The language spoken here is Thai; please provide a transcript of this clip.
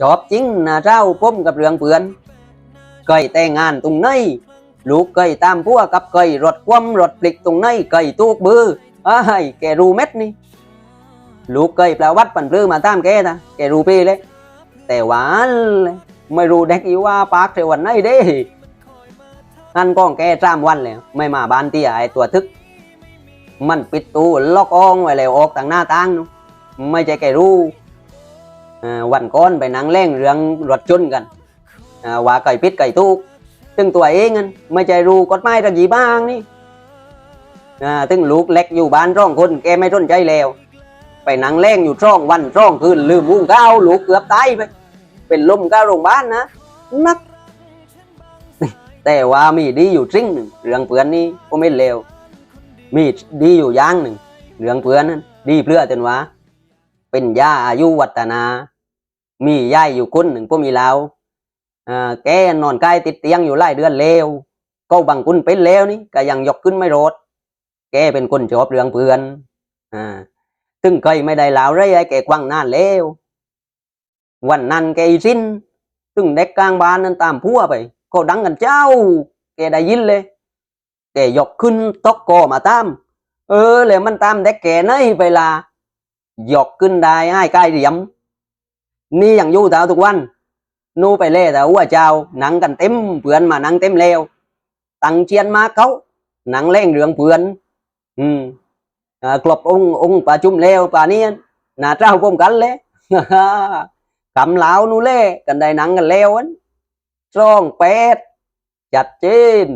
ชอบจริงนะเจ้าผมกับเรื่องเพื่อนเคยแต่งานตรงไหนลูกเคยตามพัวกับเคยรถคว่ำรถปลิกตรงไหนเคยตูกบืออ้ายแกรู้เม็ดนี่ลูกเคยแปลวัดปันปลื้อมาตามแกนะแกรู้พี่เลย แต่หวานเลยไม่รู้เด็กอีว่าปากเทวันไหนเด้นั่นก้องแกสามวันแล้วไม่มาบ้านเตี้ยไอตัวทึก มันปิดตูล็อกอองไว้แล้วออกต่างหน้าต่างนู้ไม่ใช่แกรู้ วันก้อนไปนั่งเล่งเรื่องรถชนกันว่าไก่ปิดไก่ตูกตึงตัวเองนั่นไม่ใช่รู้กฎหมายระยีบ้างนี่ตึงลูกเล็กอยู่บ้านร่องคนแกไม่สนใจแล้ว ไปนั่งเล่งอยู่ช่องวันช่องคืนลืมวุ้งก้าวลูกเกือบตายไป เป็นลมก้าวโรงพยาบาลนะนัก แต่ว่ามีดีอยู่จริงหนึ่งเรื่องเพื่อนนี่ก็ไม่เลวมีดีอยู่ย่างหนึ่งเรื่องเพื่อนนั้นดีเพื่อจนว่า เป็นยาอายุวัฒนา มียายอยู่คนหนึ่งก็มีเราอ่าแกนอนใกล้ติดเตียงอยู่หลายเดือนแล้วก็บางคนเป็นแล้วนี่ก็ยังยกขึ้นไม่รอดแกเป็นคนชอบเรื่องเพื่อนอ่าถึงเคยไม่ได้ลาวไรไอ้แกกว้างนานแล้ววันนั้นแกสิ้นถึงเด็กกลางบ้านนั้นตามพัวไปก็ดังกันเจ้า แกได้ยินเลย แกยกขึ้นตกกอมาตาม เออแล้วมันตามเด็กแกไหนเวลา ยกขึ้นได้ให้ใกล้เหลี่ยม นี่อยังยู่แถวทุกวัน นู่ไปเล่แต่ว่าเจ้าหนังกันเต็มเพื่อนมาหนังเต็มแล้วตังเชียนมาเขาหนังเล่งเรื่องเพื่อน อืมกลบองค์องค์ประชุมแล้วป่านี้น่าเจ้าพมกันเลยคำลาวนู่เล่กันได้หนังกันแล้วอันช่องแปดจัดเจน